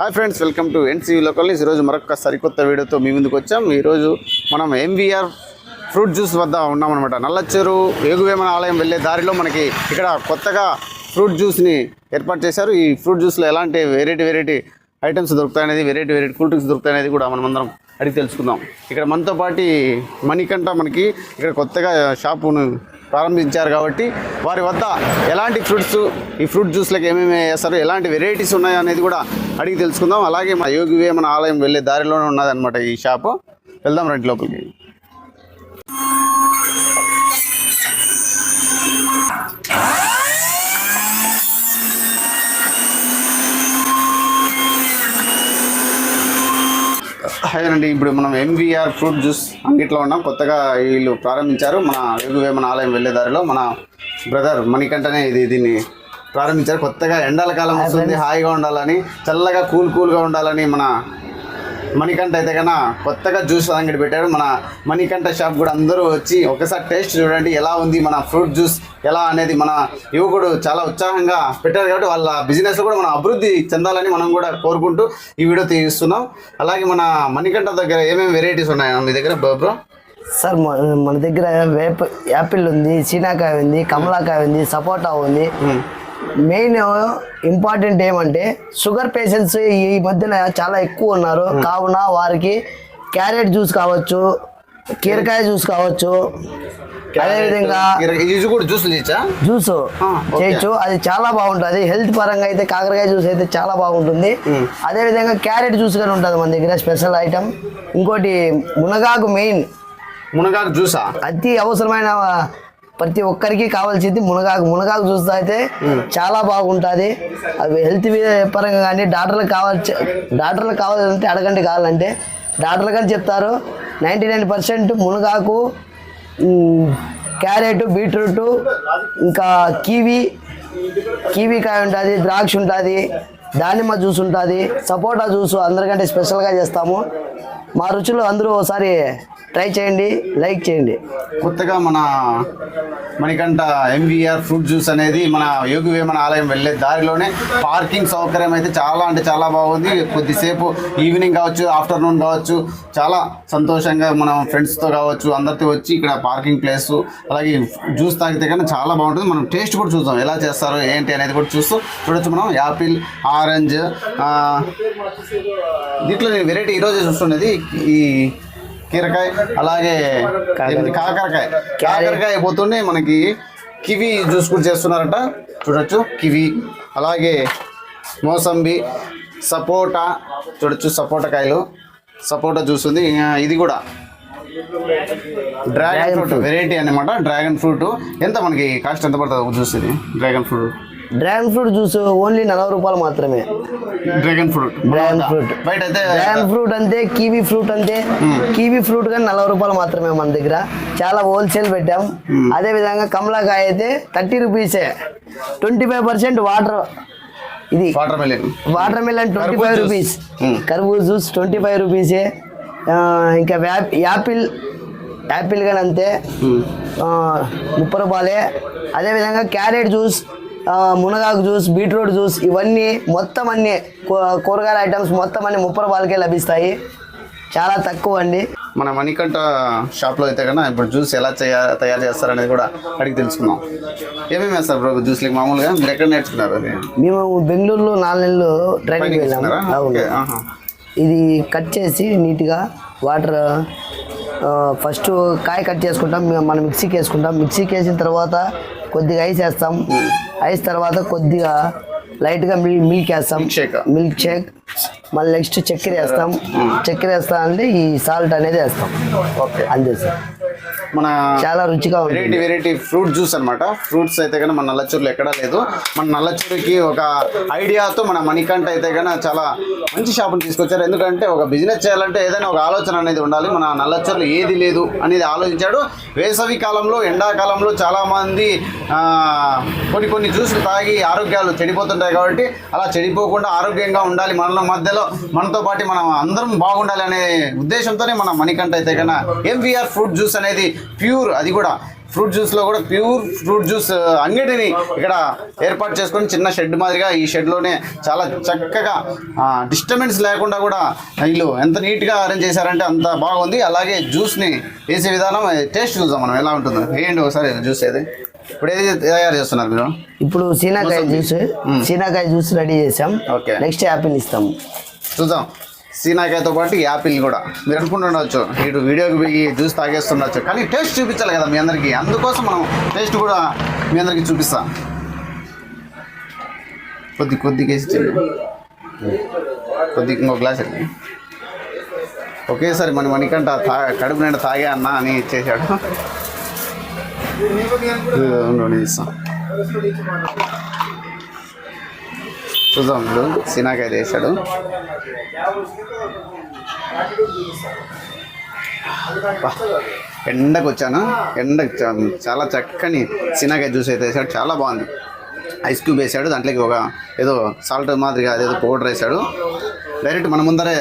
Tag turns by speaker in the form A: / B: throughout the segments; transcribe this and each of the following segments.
A: Hi friends welcome to NCV local ఈరోజు మరొక సరికొత్త వీడియోతో మీ ముందుకు వచ్చాం. ఈరోజు మనం ఎంవీఆర్ ఫ్రూట్ జ్యూస్ వద్ద ఉన్నామన్నమాట. నల్లచెరు ఏగువేమన ఆలయం వెళ్ళే దారిలో మనకి ఇక్కడ కొత్తగా ఫ్రూట్ జ్యూస్ని ఏర్పాటు చేశారు. ఈ ఫ్రూట్ జ్యూస్లో ఎలాంటి వెరైటీ వెరైటీ ఐటమ్స్ దొరుకుతాయనేది వెరైటీ వెరైటీ కూల్ డ్రింక్స్ దొరుకుతాయనేది కూడా మనం అందరం అడిగి తెలుసుకుందాం. ఇక్కడ మనతో పాటి మణికంఠ మనకి ఇక్కడ కొత్తగా షాపును ప్రారంభించారు కాబట్టి వారి వద్ద ఎలాంటి ఫ్రూట్స్ ఈ ఫ్రూట్ జ్యూస్లకు ఏమేమి వేస్తారు ఎలాంటి వెరైటీస్ ఉన్నాయో అనేది కూడా అడిగి తెలుసుకుందాం. అలాగే మా యోగి వేమన ఆలయం వెళ్ళే దారిలోనే ఉన్నదన్నమాట ఈ షాపు. వెళ్దాం రండి లోపలికి. హాయ్ అండి. ఇప్పుడు మనం ఎంవీఆర్ ఫ్రూట్ జ్యూస్ అంగిట్లో ఉన్నాం. కొత్తగా వీళ్ళు ప్రారంభించారు. మన యోగి వేమన ఆలయం వెళ్ళే దారిలో మన బ్రదర్ మణికంఠనే ఇది దీన్ని ప్రారంభించారు. కొత్తగా ఎండల కాలం వస్తుంది. హాయిగా ఉండాలని చల్లగా కూల్ కూల్గా ఉండాలని మన మణికంఠ అయితే కన్నా కొత్తగా జ్యూస్ అంగడి పెట్టారు. మన మణికంఠ షాప్ కూడా అందరూ వచ్చి ఒకసారి టేస్ట్ చూడండి ఎలా ఉంది మన ఫ్రూట్ జ్యూస్ ఎలా అనేది మన యువకుడు చాలా ఉత్సాహంగా పెట్టారు కాబట్టి వాళ్ళ బిజినెస్ కూడా మనం అభివృద్ధి చెందాలని మనం కూడా కోరుకుంటూ ఈ వీడియో తీస్తున్నాం. అలాగే మన మణికంఠ దగ్గర ఏమేమి వెరైటీస్ ఉన్నాయి? మీ దగ్గర బ్రో
B: సార్ మన దగ్గర వేప యాపిల్ ఉంది చీనాకాయ ఉంది కమలాకాయ ఉంది సపోటా ఉంది. మెయిన్ ఇంపార్టెంట్ ఏమంటే షుగర్ పేషెంట్స్ ఈ మధ్యన చాలా ఎక్కువ ఉన్నారు. కావున వారికి క్యారెట్ జ్యూస్ కావచ్చు కీరకాయ జ్యూస్ కావచ్చు అదేవిధంగా
A: జ్యూస్ చేయొచ్చా?
B: అది చాలా బాగుంటుంది. హెల్త్ పరంగా అయితే కాకరకాయ జ్యూస్ అయితే చాలా బాగుంటుంది. అదే విధంగా క్యారెట్ జ్యూస్ కానీ ఉంటుంది మన దగ్గర స్పెషల్ ఐటమ్. ఇంకోటి మునగాకు మెయిన్.
A: మునగాకు జ్యూసా?
B: అతి అవసరమైన ప్రతి ఒక్కరికి కావాల్సింది మునగాకు. మునగాకు చూస్తే అయితే చాలా బాగుంటుంది. అవి హెల్త్ పరంగా కానీ డాక్టర్లకు కావాల్సి డాక్టర్లకు కావాలంటే అడగండి కావాలంటే. డాక్టర్లు కానీ చెప్తారు నైంటీ నైన్ పర్సెంట్ మునగాకు క్యారెట్ బీట్రూట్ ఇంకా కివి కివి కాయ ఉంటుంది ద్రాక్ష ఉంటుంది. దానిమ్మ జ్యూస్ ఉంటుంది సపోటా జ్యూస్ అందరికంటే స్పెషల్గా చేస్తాము. మా రుచులు అందరూ ఒకసారి ట్రై చేయండి లైక్ చేయండి.
A: కొత్తగా మన మణికంఠ ఎంవీఆర్ ఫ్రూట్ జ్యూస్ అనేది మన యోగి వేమన ఆలయం వెళ్ళే దారిలోనే పార్కింగ్ సౌకర్యం అయితే చాలా అంటే చాలా బాగుంది. కొద్దిసేపు ఈవినింగ్ కావచ్చు ఆఫ్టర్నూన్ కావచ్చు చాలా సంతోషంగా మనం ఫ్రెండ్స్తో కావచ్చు అందరితో వచ్చి ఇక్కడ పార్కింగ్ ప్లేస్ అలాగే జ్యూస్ తాగితే కన్నా చాలా బాగుంటుంది. మనం టేస్ట్ కూడా చూద్దాం ఎలా చేస్తారో ఏంటి అనేది కూడా చూస్తూ చూడొచ్చు మనం. యాపిల్ ఆరెంజ్ దీంట్లో నేను వెరైటీ ఈరోజే చూస్తున్నది. ఈ కీరకాయ అలాగే కాకరకాయ. కాకరకాయ. పోతుండే మనకి కివి జ్యూస్ కూడా చేస్తున్నారట. చూడొచ్చు కివి. అలాగే మోసంబి సపోటా చూడొచ్చు సపోటా కాయలు. సపోటా జ్యూస్ ఉంది. ఇది కూడా డ్రాగన్ ఫ్రూట్ వెరైటీ అన్నమాట డ్రాగన్ ఫ్రూట్. ఎంత మనకి కాస్ట్ ఎంత పడుతుంది జ్యూస్ ఇది? Dragon fruit.
B: Dragon fruit juice only నలభై రూపాయలు మాత్రమే.
A: Dragon fruit.
B: Dragon fruit.
A: బయట
B: డ్రాగన్ ఫ్రూట్ అంతే కీవీ ఫ్రూట్ అంతే. కీవీ ఫ్రూట్ కానీ నలభై రూపాయలు మాత్రమే మన దగ్గర. చాలా హోల్సేల్ పెట్టాం. అదే విధంగా కమలాకాయ అయితే థర్టీ రూపీసే ట్వంటీ ఫైవ్ పర్సెంట్ వాటర్. ఇది
A: watermelon.
B: Watermelon twenty five. Rupees. కర్బూజ్ juice twenty five రూపీసే ఇంకా యాపిల్. యాపిల్ కానీ అంతే. ముప్పై రూపాయలే. అదేవిధంగా క్యారెట్ జ్యూస్. మునగాకు జ్యూస్ బీట్రూట్ జ్యూస్ ఇవన్నీ మొత్తం అన్ని కూరగాయల ఐటమ్స్ మొత్తం అన్ని ముప్పై రూపాయలకే లభిస్తాయి. చాలా తక్కువ అండి.
A: మన మణికంఠ షాప్లో అయితే కన్నా ఇప్పుడు జ్యూస్ ఎలా చేయ తయారు చేస్తారనేది కూడా అడిగి తెలుసుకుందాం. ఏమేమి వేస్తారు బ్రో జ్యూస్లకి మామూలుగా మీరు ఎక్కడ నేర్చుకున్నారు అది?
B: మేము బెంగళూరులో నాలుగు నెలలు ట్రైనింగ్ వెళ్ళాము. ఇది కట్ చేసి నీట్గా వాటర్ ఫస్ట్ కాయ కట్ చేసుకుంటాం. మనం మిక్సీకి వేసుకుంటాం. మిక్సీకి వేసిన తర్వాత కొద్దిగా ఐస్ వేస్తాం. ఐస్ తర్వాత కొద్దిగా లైట్గా మిల్ మిల్క్ వేస్తాం.
A: Milk shake.
B: మిల్క్ షేక్ మళ్ళీ నెక్స్ట్ చక్కెర వేస్తాం. చక్కెర వేస్తాం అంటే ఈ సాల్ట్ అనేది వేస్తాం.
A: ఓకే
B: అంతే సార్.
A: మన
B: చాలా రుచిగా
A: వెరైటీ వెరైటీ ఫ్రూట్ జ్యూస్ అన్నమాట. ఫ్రూట్స్ అయితే కన్నా మన నల్లచూరులో ఎక్కడా లేదు. మన నల్లచూరుకి ఒక ఐడియాతో మన మణికంఠ అయితే కన్నా చాలా మంచి షాపుని తీసుకొచ్చారు. ఎందుకంటే ఒక బిజినెస్ చేయాలంటే ఏదైనా ఒక ఆలోచన అనేది ఉండాలి. మన నల్లచూరులో ఏది లేదు అనేది ఆలోచించాడు. వేసవి కాలంలో ఎండాకాలంలో చాలామంది కొన్ని కొన్ని జ్యూసులు తాగి ఆరోగ్యాలు చెడిపోతుంటాయి కాబట్టి అలా చెడిపోకుండా ఆరోగ్యంగా ఉండాలి. మనలో మధ్యలో మనతో పాటు మనం అందరం బాగుండాలి అనే ఉద్దేశంతోనే మన మణికంఠ అయితే కన్నా ఎంవీఆర్ ఫ్రూట్ జ్యూస్ అనేది ప్యూర్ అది కూడా ఫ్రూట్ జ్యూస్లో కూడా ప్యూర్ ఫ్రూట్ జ్యూస్ అంగడిని ఇక్కడ ఏర్పాటు చేసుకొని చిన్న షెడ్ మాదిరిగా ఈ షెడ్లోనే చాలా చక్కగా డిస్టర్బెన్స్ లేకుండా కూడా వీళ్ళు ఎంత నీట్గా అరేంజ్ చేశారంటే అంత బాగుంది. అలాగే జ్యూస్ని వేసే విధానం టేస్ట్ చూద్దాం మనం ఎలా ఉంటుందో. వేయండి ఒకసారి జ్యూస్ ఏది? ఇప్పుడు ఏది తయారు చేస్తున్నారు మీరు?
B: ఇప్పుడు సీనాకాయ జ్యూస్ సీనాకాయ జ్యూస్ రెడీ చేసాం.
A: ఓకే.
B: నెక్స్ట్ యాపిల్ ఇస్తాం
A: చూద్దాం. సీనాకాయతో పాటు యాపిల్ కూడా. మీరు అనుకుంటుండవచ్చు ఇటు వీడియోకి పోయి జ్యూస్ తాగేస్తుండొచ్చు కానీ టేస్ట్ చూపించాలి కదా మీ అందరికీ. అందుకోసం మనం టేస్ట్ కూడా మీ అందరికీ చూపిస్తాం. కొద్ది కొద్దిగా వేసి కొద్ది ఇంకో గ్లాస్ వెళ్ళి ఒకేసారి మన మనకంట తా కడుపు నిండా తాగే అన్న అని నేను ఇస్తాం చూద్దాం ఇప్పుడు. సీనాకాయ ఎండకు వచ్చాను? ఎండకు చాలా చక్కని సినాకాయ జ్యూస్ అయితే వేసాడు చాలా బాగుంది. ఐస్ క్యూబ్ వేసాడు దాంట్లోకి ఒక ఏదో సాల్ట్ మాదిరిగా అదేదో పౌడర్ వేసాడు డైరెక్ట్ మన ముందరే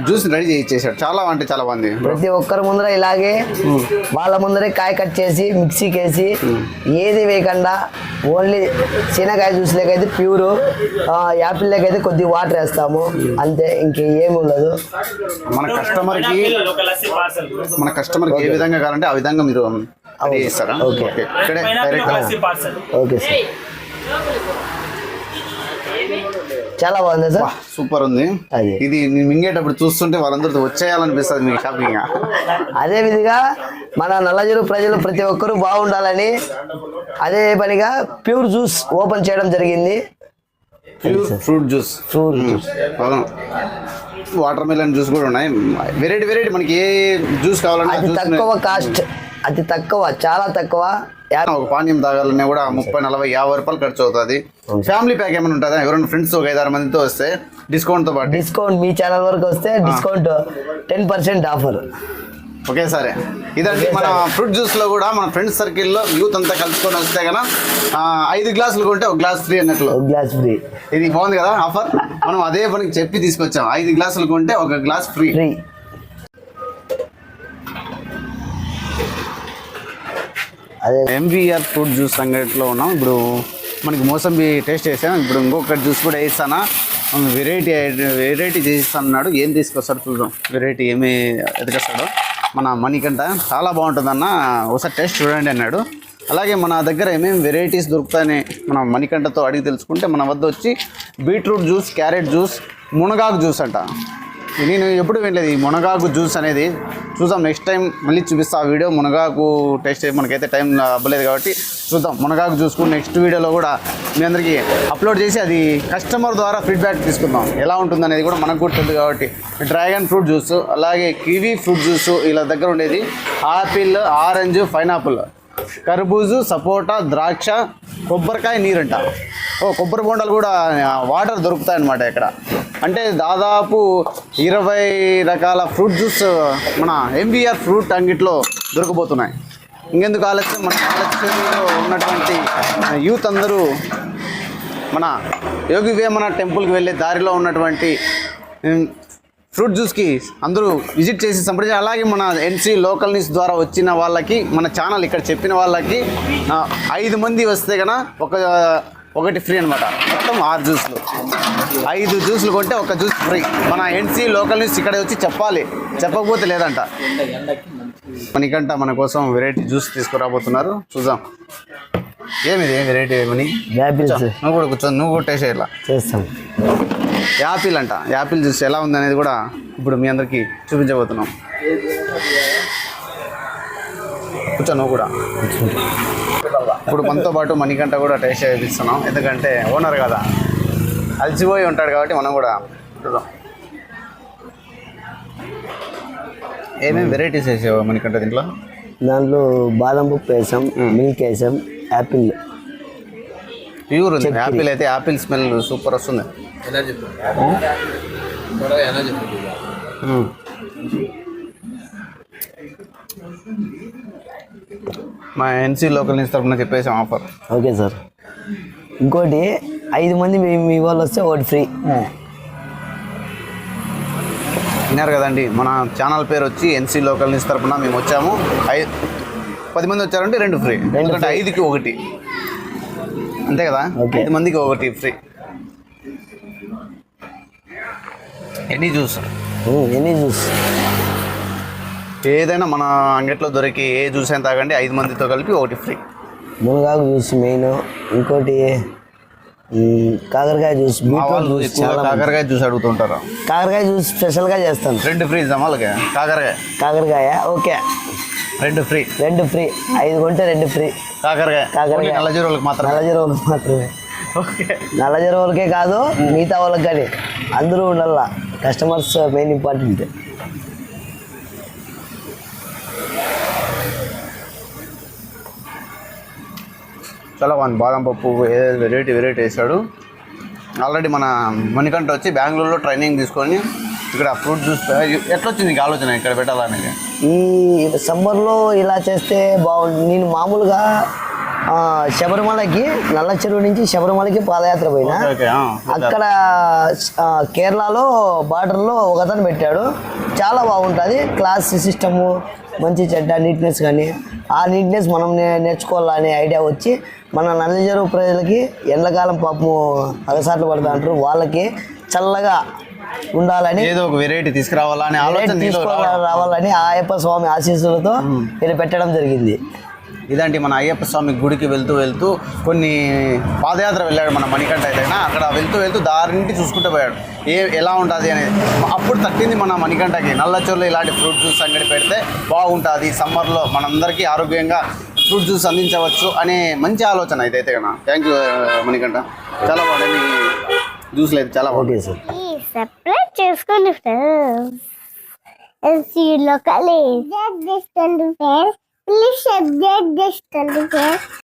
A: జ్యూస్ రెడీ చేసి ఇచ్చేసాడు చాలా అంటే చాలా బాగుంది
B: ప్రతి ఒక్కరి ముందర ఇలాగే వాళ్ళ ముందరే కాయ కట్ చేసి మిక్సీకి వేసి ఏది వేయకుండా ఓన్లీ శనకాయ జ్యూస్ లేకైతే ప్యూర్ యాపిల్ లేకైతే కొద్ది వాటర్ వేస్తాము. అంతే ఇంకేం ఉండదు.
A: మన కస్టమర్కి మన కస్టమర్కి ఏ విధంగా కావాలంటే ఆ విధంగా మీరు
B: ఓకే.
A: ఓకే. ఇక్కడే డైరెక్ట్
C: పార్సల్
B: ఓకే సార్. చాలా బాగుంది సార్.
A: సూపర్ ఉంది. ఇది మింగేటప్పుడు చూస్తుంటే వాళ్ళందరితో వచ్చేయాలనిపిస్తుంది మీకు షాపింగ్
B: అదే విధంగా మన నల్లజరు ప్రజలు ప్రతి ఒక్కరూ బాగుండాలని అదే పనిగా ప్యూర్ జ్యూస్ ఓపెన్ చేయడం జరిగింది.
A: Pure fruit juice.
B: Fruit juice.
A: Watermelon juice కూడా ఉన్నాయి. వెరైటీ వెరైటీ మనకి ఏ జ్యూస్ కావాలన్నా
B: అతి తక్కువ కాస్ట్ అతి తక్కువ చాలా తక్కువ.
A: ఒక పానీయం తాగాలన్నా కూడా ముప్పై నలభై యాభై రూపాయలు ఖర్చు అవుతుంది. ఫ్యామిలీ ప్యాక్ ఏమైనా ఉంటుందా? ఎవరైనా ఫ్రెండ్స్ ఒక ఐదారు మందితో వస్తే డిస్కౌంట్తో పాటు.
B: డిస్కౌంట్ మీ ఛానల్ వరకు వస్తే discount ten percent offer
A: okay సరే. ఇదండి మన ఫ్రూట్ జ్యూస్లో కూడా మన ఫ్రెండ్స్ సర్కిల్లో యూత్ అంతా కలుసుకొని వస్తే కనుక ఐదు గ్లాసులు కొంటే ఒక గ్లాస్ ఫ్రీ అన్నట్లు.
B: ఒక గ్లాస్ ఫ్రీ
A: ఇది బాగుంది కదా ఆఫర్ మనం అదే పనికి చెప్పి తీసుకొచ్చాం. ఐదు గ్లాసులు కొంటే ఒక గ్లాస్ ఫ్రీ
B: అదే
A: ఎంవీఆర్ ఫ్రూట్ జ్యూస్ అంగడిలో ఉన్నాం. ఇప్పుడు మనకి మోసంబి టేస్ట్ చేసాం. ఇప్పుడు ఇంకొక జ్యూస్ కూడా వేస్తానా? వెరైటీ వెరైటీ అన్నాడు ఏం తీసుకొస్తాడు చూద్దాం. వెరైటీ ఏమి ఎదుకొస్తాడో మన మణికంట చాలా బాగుంటుందన్న. ఒకసారి టేస్ట్ చూడండి అన్నాడు. అలాగే మన దగ్గర ఏమేమి వెరైటీస్ దొరుకుతాయని మన మణికంటతో అడిగి తెలుసుకుంటే మన వద్ద వచ్చి బీట్రూట్ జ్యూస్ క్యారెట్ జ్యూస్ మునగాకు జ్యూస్ అంట. నేను ఎప్పుడు వినలేదు ఈ మునగాకు జ్యూస్ అనేది. చూద్దాం నెక్స్ట్ టైం మళ్ళీ చూపిస్తా ఆ వీడియో. మునగాకు టేస్ట్ మనకైతే టైం అవ్వలేదు కాబట్టి చూద్దాం. మునగాకు జ్యూస్కు నెక్స్ట్ వీడియోలో కూడా మీ అందరికీ అప్లోడ్ చేసి అది కస్టమర్ ద్వారా ఫీడ్బ్యాక్ తీసుకుందాం. ఎలా ఉంటుంది అనేది కూడా మనకు కూడా కాబట్టి. డ్రాగన్ ఫ్రూట్ జ్యూస్ అలాగే కివీ ఫ్రూట్ జ్యూస్ ఇలా దగ్గర ఉండేది. Apple orange pineapple. కర్బూజు సపోటా ద్రాక్ష కొబ్బరికాయ నీరంట. ఓ కొబ్బరి బొండాలు కూడా వాటర్ దొరుకుతాయి అన్నమాట ఇక్కడ. అంటే దాదాపు ఇరవై రకాల ఫ్రూట్ జ్యూస్ మన ఎంబీఆర్ ఫ్రూట్ అంగిట్లో దొరకబోతున్నాయి. ఇంకెందుకు ఆలస్యం? మన ఆలస్యంలో ఉన్నటువంటి యూత్ అందరూ మన యోగి వేమన టెంపుల్కి వెళ్ళే దారిలో ఉన్నటువంటి ఫ్రూట్ జ్యూస్కి అందరూ విజిట్ చేసి సంప్రదించి అలాగే మన ఎన్సీ లోకల్ న్యూస్ ద్వారా వచ్చిన వాళ్ళకి మన ఛానల్ ఇక్కడ చెప్పిన వాళ్ళకి ఐదు మంది వస్తే కనుక ఒక ఒకటి ఫ్రీ అనమాట మొత్తం ఆరు జ్యూస్లు ఐదు జ్యూస్లు కొంటే ఒక జ్యూస్ ఫ్రీ మన ఎన్సీ లోకల్ న్యూస్ ఇక్కడ వచ్చి చెప్పాలి. చెప్పకపోతే లేదంట. మనకంట మన కోసం వెరైటీ జ్యూస్ తీసుకురాబోతున్నారు. చూద్దాం. ఏమిది వెరైటీ ఏమని నువ్వు కూడా కూర్చో. నువ్వు కూడా టేస్ట్ చేయాల
B: చేస్తాం.
A: యాపిల్ అంట. యాపిల్ జ్యూస్ ఎలా ఉంది అనేది కూడా ఇప్పుడు మీ అందరికి చూపించబోతున్నాం. కూర్చో నువ్వు కూడా. ఇప్పుడు మనతో పాటు మణికంట కూడా టేస్ట్ చేపిస్తున్నాం ఎందుకంటే ఓనర్ కదా. అలసిపోయి ఉంటాడు కాబట్టి మనం కూడా చూద్దాం. ఏమేమి వెరైటీస్ వేసావు మణికంట దీంట్లో?
B: దాంట్లో బాదం పప్పు వేసాం మిల్క్ వేసాం యాపిల్.
A: ప్యూర్ ఉంది. యాపిల్ అయితే యాపిల్ స్మెల్ సూపర్ వస్తుంది. మా ఎన్సీ లోకల్ న్యూస్ తరఫున చెప్పేసాం ఆఫర్
B: ఓకే సార్. ఇంకోటి ఐదు మంది మీ మీ వాళ్ళు వస్తే ఒకటి ఫ్రీ.
A: విన్నారు కదండి మన ఛానల్ పేరు వచ్చి ఎన్సీ లోకల్ న్యూస్ తరఫున మేము వచ్చాము. ఐ పది మంది వచ్చారంటే రెండు ఫ్రీ. ఎందుకంటే ఐదుకి ఒకటి. అంతే కదా. ఐదు మందికి ఒకటి ఫ్రీ. ఎనీ జ్యూస్
B: ఎన్ని జ్యూస్
A: ఏదైనా మన అంగట్లో దొరికి ఏ జ్యూస్ అయినా తాగండి ఐదు మందితో కలిపి ఒకటి ఫ్రీ.
B: మునగాకు జ్యూస్ మెయిన్. ఇంకోటి కాకరకాయ జ్యూస్ బీట్రూట్ జ్యూస్ చాలా.
A: కాకరకాయ జ్యూస్ అడుగుతుంటారు.
B: కాకరకాయ జ్యూస్ స్పెషల్గా చేస్తాను.
A: రెండు ఫ్రీ ఇద్దాం వాళ్ళకి? కాకరకాయ.
B: కాకరకాయ ఓకే.
A: రెండు ఫ్రీ.
B: రెండు ఫ్రీ. ఐదు కొంటే రెండు ఫ్రీ.
A: కాకరకాయ.
B: కాకరకాయ.
A: నల్ల జీరోలకు మాత్రం
B: నల్ల చెరువులకు మాత్రమే.
A: ఓకే.
B: నల్ల చెరువులకే కాదు మిగతా వాళ్ళకి కానీ. అందరూ ఉండాల. కస్టమర్స్ మెయిన్ ఇంపార్టెంట్
A: చాలా బాగుంది బాదం పప్పు వెరైటీ వెరైటీ వేసాడు ఆల్రెడీ మన మణికంఠ వచ్చి బెంగళూరులో ట్రైనింగ్ తీసుకొని ఇక్కడ ఫ్రూట్ జ్యూస్ ఎట్లా వచ్చింది ఆలోచన ఇక్కడ పెట్టాలనేది?
B: ఈ సమ్మర్లో ఇలా చేస్తే బాగుంటుంది నేను మామూలుగా శబరిమలకి నల్ల చెరువు నుంచి శబరిమలకి పాదయాత్ర పోయినా. అక్కడ కేరళలో బార్డర్లో ఒకతను పెట్టాడు. చాలా బాగుంటుంది. క్లాస్ సిస్టము మంచి చెడ్డ నీట్నెస్ కానీ ఆ నీట్నెస్ మనం నే- నేర్చుకోవాలనే ఐడియా వచ్చి మన నల్ల చెరువు ప్రజలకి ఎండాకాలం పాపము అగసాట్లు పడతా అంటారు వాళ్ళకి చల్లగా ఉండాలని
A: ఏదో ఒక వెరైటీ తీసుకురావాలా అనే ఆలోచన నీలో
B: తీసుకొని
A: రావడం.
B: రావాలని ఆ అయ్యప్ప స్వామి ఆశీస్సులతో ఇది పెట్టడం జరిగింది.
A: ఇదంటే మన అయ్యప్ప స్వామి గుడికి వెళ్తూ వెళ్తూ కొన్ని పాదయాత్ర వెళ్ళాడు మన మణికంఠ అయితే అక్కడ వెళ్తూ వెళ్తూ దారింటి చూసుకుంటూ పోయాడు. ఏ ఎలా ఉంటుంది అనేది. అప్పుడు తట్టింది మన మణికంఠకి. నల్లచోళ్ళు ఇలాంటి ఫ్రూట్ జ్యూస్ అంగడి పెడితే బాగుంటుంది. సమ్మర్లో మనందరికీ ఆరోగ్యంగా ఫ్రూట్ జ్యూస్ అందించవచ్చు అనే మంచి ఆలోచన ఇదైతే కదా. Thank you Manikanta. చాలా బాగుంది. జ్యూస్ లేదు చాలా బాగుంది
B: ఓకే సార్.
C: సపరేట్ చేసుకోండి ఫ్రెండ్స్ ఎల్సీలో కలిసి Please subscribe this channel.